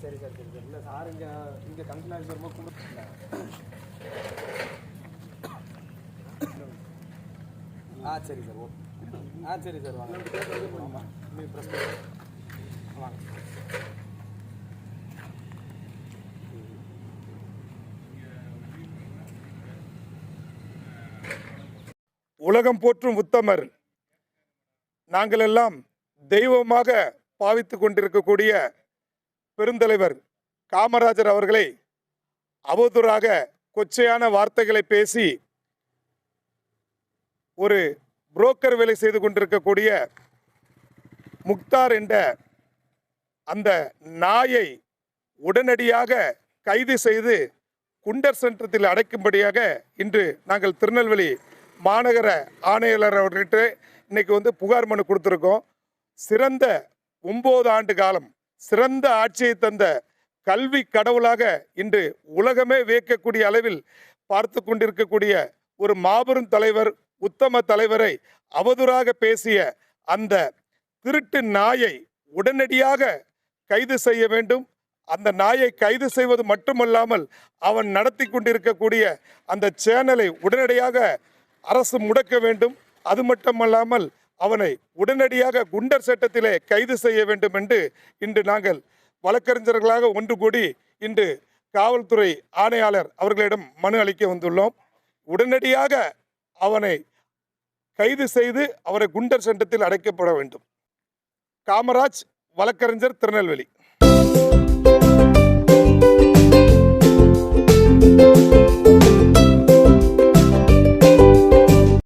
சரி சார் சரி சார். இல்லை சார் இங்கே இங்கே கங்கனாஜ் ரொம்ப கும்பிட்டு ஆ சரி சார் ஓ. ஆ சரி சார் வாங்க. நீங்கள் ப்ரெஸ் வாங்க. உலகம் போற்றும் உத்தமர். நாங்கள் எல்லாம் தெய்வமாக பாவித்து கொண்டிருக்கக்கூடிய பெருந்தலைவர் காமராஜர் அவர்களை அவதூறாக கொச்சையான வார்த்தைகளை பேசி ஒரு புரோக்கர் வேலை செய்து கொண்டிருக்கக்கூடிய முக்தார் என்ற அந்த நாயை உடனடியாக கைது செய்து குண்டர் சென்றத்தில் அடைக்கும்படியாக இன்று நாங்கள் திருநெல்வேலி மாநகர ஆணையாளர் அவர்கிட்ட இன்னைக்கு வந்து புகார் மனு கொடுத்துருக்கோம். சிறந்த ஒம்பது ஆண்டு காலம் சிறந்த ஆட்சியை தந்த கல்வி கடவுளாக இன்று உலகமே வியக்கக்கூடிய அளவில் பார்த்து கொண்டிருக்கக்கூடிய ஒரு மாபெரும் தலைவர் உத்தம தலைவரை அவதூறாக பேசிய அந்த திருட்டு நாயை உடனடியாக கைது செய்ய வேண்டும். அந்த நாயை கைது செய்வது மட்டுமல்லாமல் அவன் நடத்தி கொண்டிருக்கக்கூடிய அந்த சேனலை உடனடியாக அரசு முடக்க வேண்டும். அது மட்டுமல்லாமல் அவனை உடனடியாக குண்டர் சட்டத்திலே கைது செய்ய வேண்டும் என்று இன்று நாங்கள் வழக்கறிஞர்களாக ஒன்று கூடி இன்று காவல்துறை ஆணையாளர் அவர்களிடம் மனு அளிக்க வந்துள்ளோம். உடனடியாக அவனை கைது செய்து அவரை குண்டர் சட்டத்தில் அடைக்கப்பட வேண்டும். காமராஜ் வழக்கறிஞர் திருநெல்வேலி.